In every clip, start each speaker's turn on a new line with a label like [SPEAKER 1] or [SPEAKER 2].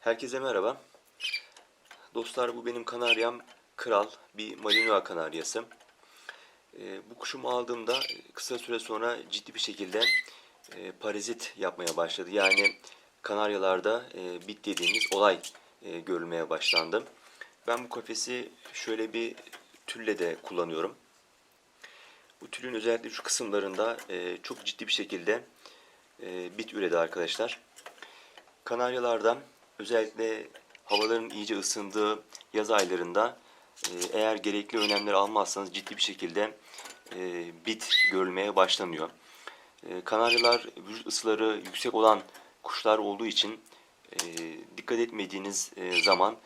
[SPEAKER 1] Herkese merhaba. Dostlar bu benim kanaryam Kral, bir Malinois kanaryası. Ee, bu kuşumu aldığımda e, kısa süre sonra ciddi bir şekilde e, parazit yapmaya başladı. Yani kanaryalarda e, bit dediğimiz olay e, görülmeye başlandı. Ben bu kafesi şöyle bir tülle de kullanıyorum. Bu tülün özellikle şu kısımlarında e, çok ciddi bir şekilde e, bit üredi arkadaşlar. Kanaryalardan özellikle havaların iyice ısındığı yaz aylarında e, eğer gerekli önlemleri almazsanız ciddi bir şekilde e, bit görülmeye başlanıyor. E, Kanaryalar vücut ısıları yüksek olan kuşlar olduğu için e, dikkat etmediğiniz e, zaman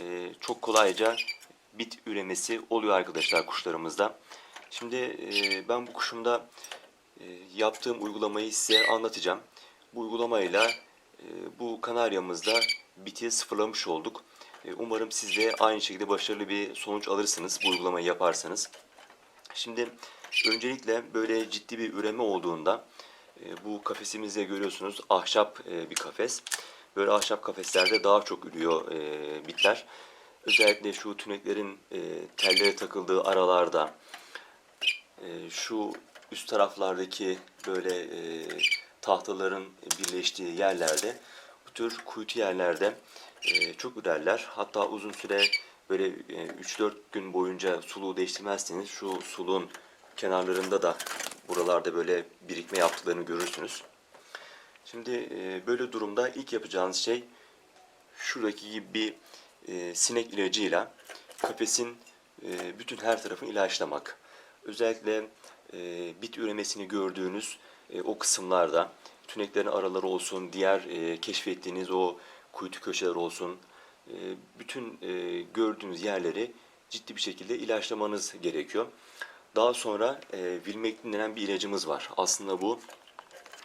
[SPEAKER 1] e, çok kolayca bit üremesi oluyor arkadaşlar kuşlarımızda. Şimdi e, ben bu kuşumda e, yaptığım uygulamayı size anlatacağım. Bu uygulamayla bu kanaryamızda biti sıfırlamış olduk. E, Umarım siz de aynı şekilde başarılı bir sonuç alırsınız bu uygulamayı yaparsanız. Şimdi öncelikle böyle ciddi bir üreme olduğunda e, bu kafesimizde görüyorsunuz ahşap e, bir kafes. Böyle ahşap kafeslerde daha çok ürüyor e, bitler. Özellikle şu tüneklerin tellere takıldığı aralarda şu üst taraflardaki böyle tahtaların birleştiği yerlerde bu tür kuytu yerlerde e, çok ürerler. Hatta uzun süre böyle e, 3-4 gün boyunca suluğu değiştirmezseniz şu suluğun kenarlarında da buralarda böyle birikme yaptıklarını görürsünüz. Şimdi e, böyle durumda ilk yapacağınız şey şuradaki gibi bir e, sinek ilacıyla kafesin e, bütün her tarafını ilaçlamak. Özellikle e, bit üremesini gördüğünüz e, o kısımlarda tüneklerin araları olsun, diğer e, keşfettiğiniz o kuytu köşeler olsun, e, bütün e, gördüğünüz yerleri ciddi bir şekilde ilaçlamanız gerekiyor. Daha sonra e, Vilmektin denen bir ilacımız var. Aslında bu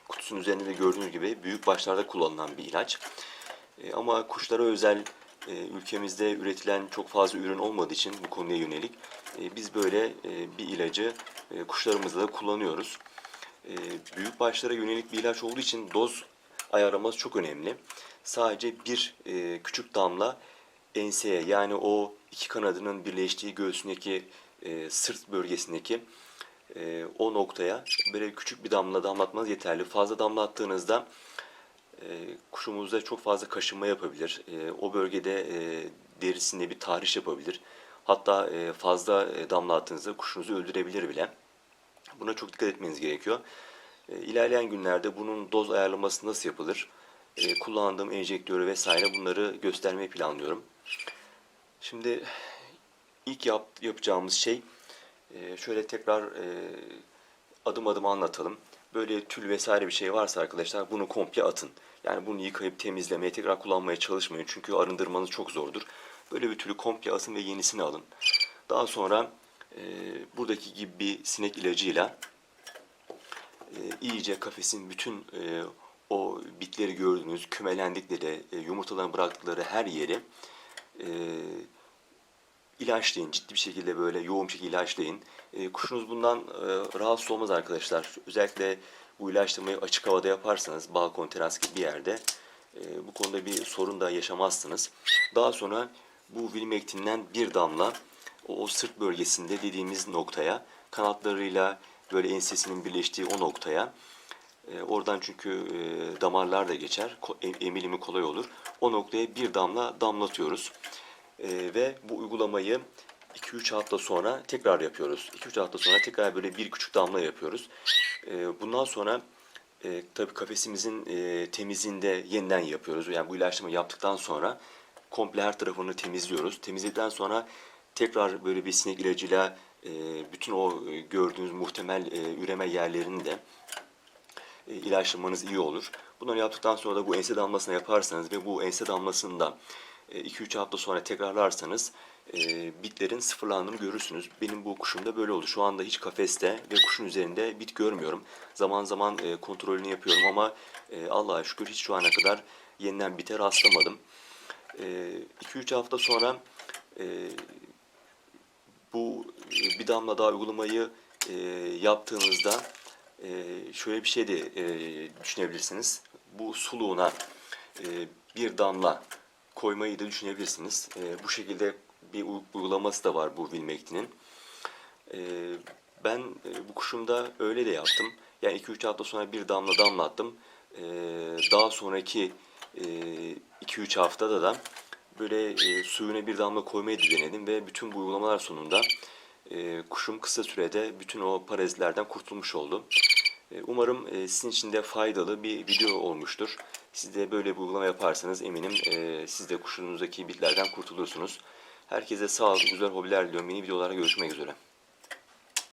[SPEAKER 1] kutusunun üzerinde de gördüğünüz gibi büyük başlarda kullanılan bir ilaç. E, ama kuşlara özel e, ülkemizde üretilen çok fazla ürün olmadığı için bu konuya yönelik e, biz böyle e, bir ilacı e, kuşlarımızda da kullanıyoruz. Büyük başlara yönelik bir ilaç olduğu için doz ayarlaması çok önemli. Sadece bir küçük damla enseye yani o iki kanadının birleştiği göğsündeki sırt bölgesindeki o noktaya böyle küçük bir damla damlatmanız yeterli. Fazla damlattığınızda e, kuşumuzda çok fazla kaşınma yapabilir. O bölgede derisinde bir tahriş yapabilir. Hatta e, fazla e, damlattığınızda kuşunuzu öldürebilir bile. Buna çok dikkat etmeniz gerekiyor. E, ilerleyen günlerde bunun doz ayarlaması nasıl yapılır? Kullandığım enjektörü vesaire bunları göstermeyi planlıyorum. Şimdi ilk yap, yapacağımız şey şöyle tekrar adım adım anlatalım. Böyle tül vesaire bir şey varsa arkadaşlar bunu komple atın. Yani bunu yıkayıp temizlemeye, tekrar kullanmaya çalışmayın. Çünkü arındırmanız çok zordur. Böyle bir tülü komple atın ve yenisini alın. Daha sonra e, buradaki gibi bir sinek ilacıyla e, iyice kafesin bütün e, o bitleri gördüğünüz kümelendikleri, e, yumurtalarını bıraktıkları her yeri e, ilaçlayın. Ciddi bir şekilde böyle yoğun şekilde ilaçlayın. E, kuşunuz bundan e, rahatsız olmaz arkadaşlar. Özellikle bu ilaçlamayı açık havada yaparsanız balkon, teras gibi bir yerde e, bu konuda bir sorun da yaşamazsınız. Daha sonra bu Vilmektin'den bir damla o, o sırt bölgesinde dediğimiz noktaya kanatlarıyla böyle ensesinin birleştiği o noktaya e, oradan çünkü e, damarlar da geçer. em- Emilimi kolay olur. O noktaya bir damla damlatıyoruz. E, ve bu uygulamayı 2-3 hafta sonra tekrar yapıyoruz. 2-3 hafta sonra tekrar böyle bir küçük damla yapıyoruz. E, bundan sonra e, tabii kafesimizin e, temizliğinde yeniden yapıyoruz. Yani bu ilaçlama yaptıktan sonra komple her tarafını temizliyoruz. Temizledikten sonra tekrar böyle bir sinek ilacıyla e, bütün o e, gördüğünüz muhtemel e, üreme yerlerini de e, ilaçlamanız iyi olur. Bunları yaptıktan sonra da bu ense damlasını yaparsanız ve bu ense damlasını da 2-3 hafta sonra tekrarlarsanız e, bitlerin sıfırlandığını görürsünüz. Benim bu kuşumda böyle oldu. Şu anda hiç kafeste ve kuşun üzerinde bit görmüyorum. Zaman zaman e, kontrolünü yapıyorum ama e, Allah'a şükür hiç şu ana kadar yeniden bite rastlamadım. 2-3 hafta sonra e, bu e, bir damla daha uygulamayı e, yaptığınızda şöyle bir şey de düşünebilirsiniz. Bu suluğuna bir damla koymayı da düşünebilirsiniz. Bu şekilde bir uygulaması da var bu Wilmectin'in. E, ben bu kuşumda öyle de yaptım. Yani 2-3 hafta sonra bir damla damlattım. Daha sonraki 2-3 haftada da böyle e, suyuna bir damla koymayı da denedim ve bütün bu uygulamalar sonunda e, kuşum kısa sürede bütün o parazitlerden kurtulmuş oldu. E, Umarım e, sizin için de faydalı bir video olmuştur. Siz de böyle bir uygulama yaparsanız eminim e, siz de kuşunuzdaki bitlerden kurtulursunuz. Herkese sağlıklı, güzel hobiler diliyorum. Yeni videolarda görüşmek üzere.